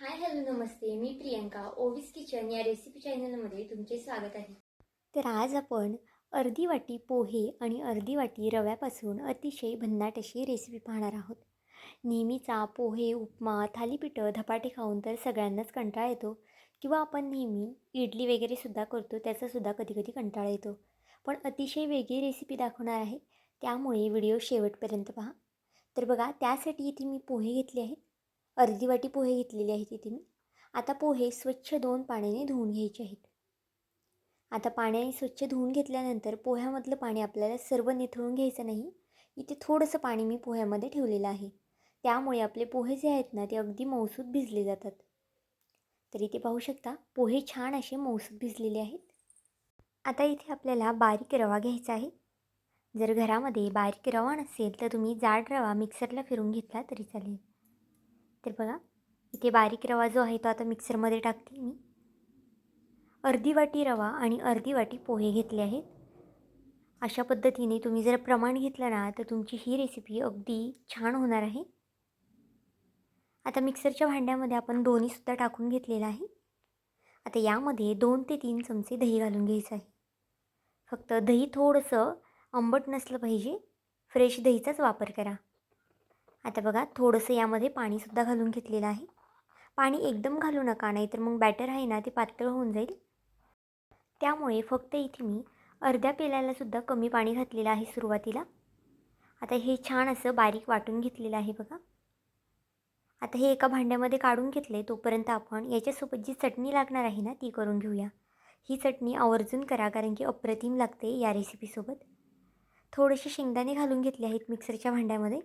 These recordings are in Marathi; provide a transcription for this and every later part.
हाय हॅलो नमस्ते. मी प्रियंका ओविस किचन या रेसिपी चॅनलमध्ये तुमचे स्वागत आहे. तर आज आपण अर्धी वाटी पोहे आणि अर्धी वाटी रव्यापासून अतिशय भन्नाट अशी रेसिपी पाहणार आहोत. नेहमीचा पोहे उपमा थालीपीठं धपाटे खाऊन तर सगळ्यांनाच कंटाळा येतो किंवा आपण नेहमी इडली वगैरेसुद्धा करतो त्याचासुद्धा कधी कधी कंटाळा येतो. पण अतिशय वेगळी रेसिपी दाखवणार आहे. त्यामुळे व्हिडिओ शेवटपर्यंत पहा. तर बघा त्यासाठी इथे मी पोहे घेतले आहेत. अर्धी वाटी पोहे घेतलेले आहेत इथे मी. आता पोहे स्वच्छ दोन पाण्याने धुवून घ्यायचे आहेत. आता पाण्याने स्वच्छ धुवून घेतल्यानंतर पोह्यामधलं पाणी आपल्याला सर्व निथळून घ्यायचं नाही. इथे थोडंसं पाणी मी पोह्यामध्ये ठेवलेलं आहे. त्यामुळे आपले पोहे जे आहेत ना ते अगदी मौसूद भिजले जातात. तर इथे पाहू शकता पोहे छान असे मौसूद भिजलेले आहेत. आता इथे आपल्याला बारीक रवा घ्यायचा आहे. जर घरामध्ये बारीक रवा नसेल तर तुम्ही जाड रवा मिक्सरला फिरून घेतला तरी चालेल. तर बघा इथे बारीक रवा जो आहे तो आता मिक्सरमध्ये टाकते मी. अर्धी वाटी रवा आणि अर्धी वाटी पोहे घेतले आहेत. अशा पद्धतीने तुम्ही जर प्रमाण घेतलं ना तर तुमची ही रेसिपी अगदी छान होणार आहे. आता मिक्सरच्या भांड्यामध्ये आपण दोन्हीसुद्धा टाकून घेतलेलं आहे. आता यामध्ये दोन ते तीन चमचे दही घालून घ्यायचं आहे. फक्त दही थोडंसं आंबट नसलं पाहिजे. फ्रेश दहीचाच वापर करा. आता बघा थोडंसं यामध्ये पाणीसुद्धा घालून घेतलेलं आहे. पाणी एकदम घालू नका नाहीतर मग बॅटर आहे ना ते पातळ होऊन जाईल. त्यामुळे फक्त इथे मी अर्ध्या पेल्यालासुद्धा कमी पाणी घातलेलं आहे सुरुवातीला. आता हे छान असं बारीक वाटून घेतलेलं आहे बघा. आता हे एका भांड्यामध्ये काढून घेतलं आहे तोपर्यंत आपण याच्यासोबत जी चटणी लागणार आहे ना ती करून घेऊया. ही चटणी आवर्जून करा कारण की अप्रतिम लागते या रेसिपीसोबत थोडेसे शेंगदाणे घालून घेतले आहेत मिक्सरच्या भांड्यामध्ये.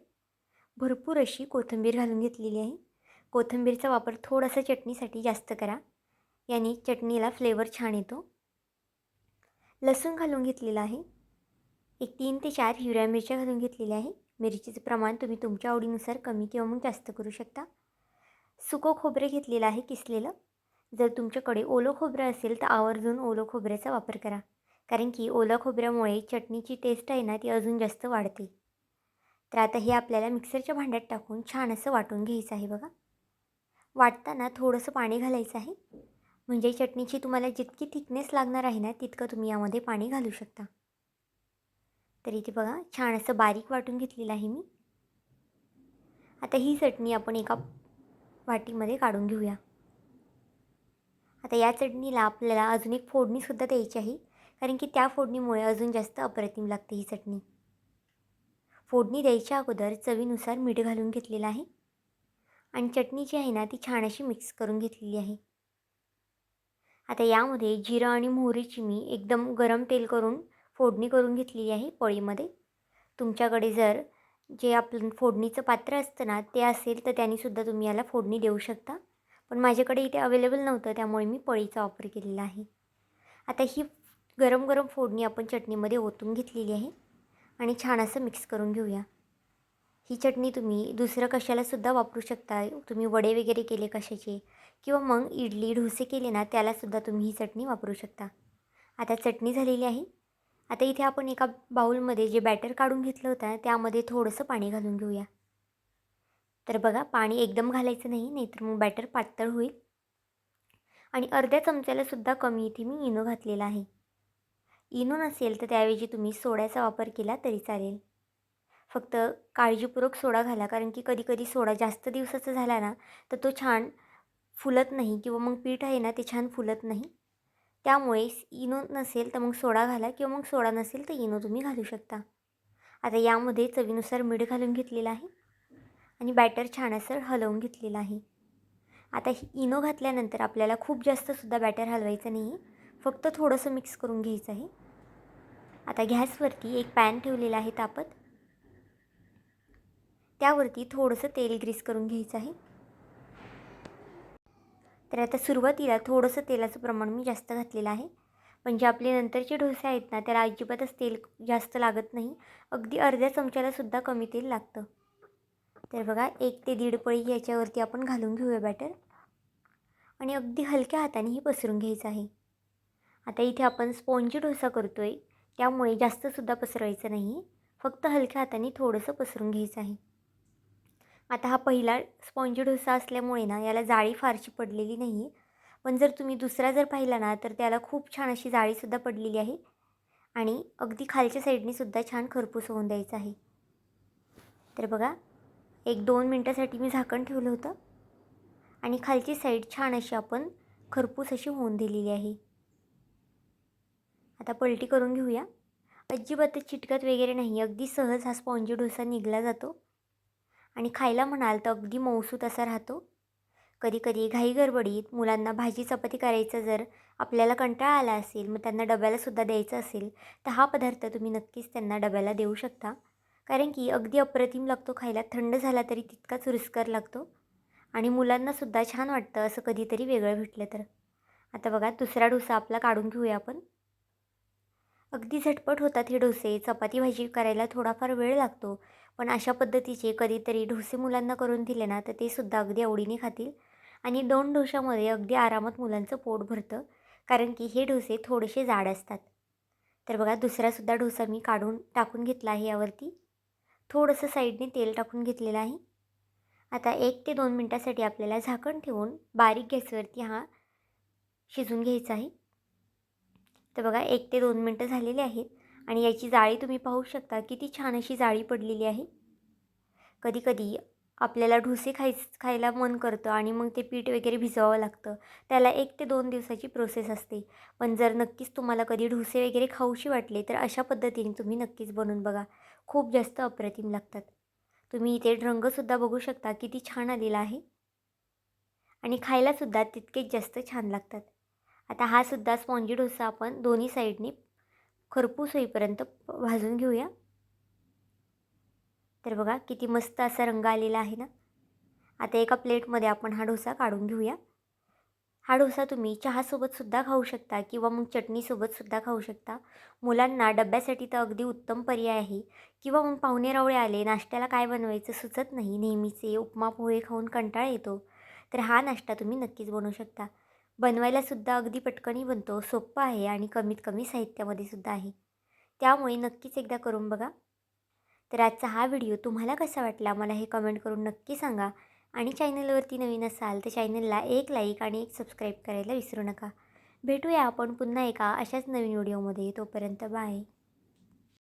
भरपूर अशी कोथिंबीर घालून घेतलेली आहे. कोथिंबीरचा वापर थोडासा चटणीसाठी जास्त करा. याने चटणीला फ्लेवर छान येतो. लसूण घालून घेतलेलं आहे. एक तीन ते चार हिरव्या मिरच्या घालून घेतलेल्या आहे. मिरचीचं प्रमाण तुम्ही तुमच्या आवडीनुसार कमी किंवा मग जास्त करू शकता. सुकं खोबरं घेतलेलं आहे किसलेलं. जर तुमच्याकडे ओलं खोबरं असेल तर आवर्जून ओलं खोबऱ्याचा वापर करा. कारण की ओलं खोबऱ्यामुळे चटणीची टेस्ट आहे ना ती अजून जास्त वाढते. तर आता हे आपल्याला मिक्सरच्या भांड्यात टाकून छान असं वाटून घ्यायचं आहे बघा. वाटताना थोडंसं पाणी घालायचं आहे. म्हणजे चटणीची तुम्हाला जितकी थिकनेस लागणार आहे ना तितकं तुम्ही यामध्ये पाणी घालू शकता. तर इथे बघा छान असं बारीक वाटून घेतलेलं आहे मी. आता ही चटणी आपण एका वाटीमध्ये काढून घेऊया. आता या चटणीला आपल्याला अजून एक फोडणीसुद्धा द्यायची आहे. कारण की त्या फोडणीमुळे अजून जास्त अप्रतिम लागते ही चटणी. फोडणी द्यायच्या अगोदर चवीनुसार मीठ घालून घेतलेलं आहे. आणि चटणी जी आहे ना ती छान अशी मिक्स करून घेतलेली आहे. आता यामध्ये जिरं आणि मोहरीची मी एकदम गरम तेल करून फोडणी करून घेतलेली आहे पळीमध्ये. तुमच्याकडे जर जे आपलं फोडणीचं पात्र असतं ना ते असेल तर त्यानेसुद्धा तुम्ही याला फोडणी देऊ शकता. पण माझ्याकडे इथे अवेलेबल नव्हतं त्यामुळे मी पळीचा वापर केलेला आहे. आता ही गरम गरम फोडणी आपण चटणीमध्ये ओतून घेतलेली आहे. आणि छान असं मिक्स करून घेऊया. ही चटणी तुम्ही दुसरं कशालासुद्धा वापरू शकता तुम्ही वडे वगैरे केले कशाचे? किंवा मग इडली डोसे केले ना त्यालासुद्धा तुम्ही ही चटणी वापरू शकता. आता चटणी झालेली आहे. आता इथे आपण एका बाऊलमध्ये जे बॅटर काढून घेतलं होतं त्यामध्ये थोडंसं पाणी घालून घेऊया. तर बघा पाणी एकदम घालायचं नाही नाहीतर मग बॅटर पातळ होईल. आणि अर्ध्या चमच्यालासुद्धा कमी इथे मी इनो घातलेला आहे. इनो नसेल तर त्याऐवजी तुम्ही सोड्याचा वापर केला तरी चालेल. फक्त काळजीपूर्वक सोडा घाला कारण की कधीकधी सोडा जास्त दिवसाचा झाला ना तर तो छान फुलत नाही किंवा मग पीठ आहे ना ते छान फुलत नाही. त्यामुळे इनो नसेल तर मग सोडा घाला किंवा मग सोडा नसेल तर इनो तुम्ही घालू शकता. आता यामध्ये चवीनुसार मीठ घालून घेतलेलं आहे आणि बॅटर छान असं हलवून घेतलेलं आहे. आता ही इनो घातल्यानंतर आपल्याला खूप जास्तसुद्धा बॅटर हलवायचं नाही. आहे फक्त थोडंसं मिक्स करून घ्यायचं आहे. आता गॅसवरती एक पॅन ठेवलेला आहे तापत. त्यावरती थोडंसं तेल ग्रीस करून घ्यायचं आहे. तर आता सुरुवातीला थोडंसं तेलाचं प्रमाण मी जास्त घातलेलं आहे. पण जे आपले नंतरचे डोसे आहेत ना त्याला अजिबातच तेल जास्त लागत नाही. अगदी अर्ध्या चमच्यालासुद्धा कमी तेल लागतं. तर बघा एक ते दीड पळी याच्यावरती आपण घालून घेऊया बॅटर आणि अगदी हलक्या हाताने ही पसरून घ्यायचं आहे. आता इथे आपण स्पॉन्जी डोसा करतो आहे त्यामुळे जास्तसुद्धा पसरवायचं नाही. फक्त हलक्या हाताने थोडंसं पसरून घ्यायचं आहे. आता हा पहिला स्पॉन्जी डोसा असल्यामुळे ना याला जाळी फारशी पडलेली नाही. आहे पण जर तुम्ही दुसरा जर पाहिला ना तर त्याला खूप छान अशी जाळीसुद्धा पडलेली आहे. आणि अगदी खालच्या साईडने सुद्धा छान खरपूस होऊन द्यायचं आहे. तर बघा एक दोन मिनटासाठी मी झाकण ठेवलं होतं. आणि खालची साईड छान अशी आपण खरपूस अशी होऊन दिलेली आहे. आता पलटी करून घेऊया. अजिबातच चिटकत वगैरे नाही. अगदी सहज हा स्पॉन्जी डोसा निघला जातो. आणि खायला म्हणाल तर अगदी मौसूत असा राहतो. कधी कधी घाई गडबडीत मुलांना भाजी चपाती करायचं जर आपल्याला कंटाळा आला असेल मग त्यांना डब्यालासुद्धा द्यायचं असेल तर हा पदार्थ तुम्ही नक्कीच त्यांना डब्याला देऊ शकता. कारण की अगदी अप्रतिम लागतो खायला. थंड झाला तरी तितकाच रुस्कर लागतो. आणि मुलांनासुद्धा छान वाटतं असं कधीतरी वेगळं भेटलं तर. आता बघा दुसरा डोसा आपला काढून घेऊया आपण. अगदी झटपट होतात हे डोसे. चपाती भाजी करायला थोडाफार वेळ लागतो. पण अशा पद्धतीचे कधीतरी डोसे मुलांना करून दिले ना तर ते सुद्धा अगदी आवडीने खातील. आणि दोन डोशामध्ये अगदी आरामात मुलांचं पोट भरतं कारण की हे डोसे थोडेसे जाड असतात. तर बघा दुसरासुद्धा डोसा मी काढून टाकून घेतला आहे यावरती. थोडंसं साईडने तेल टाकून घेतलेलं आहे. आता एक ते दोन मिनटासाठी आपल्याला झाकण ठेवून बारीक गॅसवरती हा शिजून घ्यायचा आहे. तर बघा एक ते दोन मिनटं झालेली आहेत आणि याची जाळी तुम्ही पाहू शकता. किती छान अशी जाळी पडलेली आहे. कधीकधी आपल्याला ढोसे खाय खायला मन करतं आणि मग ते पीठ वगैरे भिजवावं लागतं. त्याला एक ते दोन दिवसाची प्रोसेस असते. पण जर नक्कीच तुम्हाला कधी ढोसे वगैरे खाऊशी वाटले तर अशा पद्धतीने तुम्ही नक्कीच बनवून बघा. खूप जास्त अप्रतिम लागतात. तुम्ही इथे रंगसुद्धा बघू शकता किती छान आलेला आहे. आणि खायलासुद्धा तितकेच जास्त छान लागतात. आता हा सुद्धा स्पॉन्जी डोसा आपण दोन्ही साईडनी खरपूस होईपर्यंत भाजून घेऊया. तर बघा किती मस्त असा रंग आलेला आहे ना. आता एका प्लेटमध्ये आपण हा डोसा काढून घेऊया. हा डोसा तुम्ही चहासोबतसुद्धा खाऊ शकता किंवा मग चटणीसोबतसुद्धा खाऊ शकता. मुलांना डब्यासाठी तर अगदी उत्तम पर्याय आहे. किंवा मग पाहुणे रावळे आले नाश्त्याला काय बनवायचं सुचत नाही. नेहमीचे उपमा पोहे खाऊन कंटाळा येतो. तर हा नाश्ता तुम्ही नक्कीच बनवू शकता. बनवायलासुद्धा अगदी पटकनही बनतो. सोप्पा आहे आणि कमीत कमी साहित्यामध्ये सुद्धा आहे. त्यामुळे नक्कीच एकदा करून बघा. तर आजचा हा व्हिडिओ तुम्हाला कसा वाटला? मला हे कमेंट करून नक्की सांगा. आणि चॅनलवरती नवीन असाल तर चॅनलला एक लाईक आणि एक सबस्क्राईब करायला विसरू नका. भेटूया आपण पुन्हा एका अशाच नवीन व्हिडिओमध्ये. तोपर्यंत बाय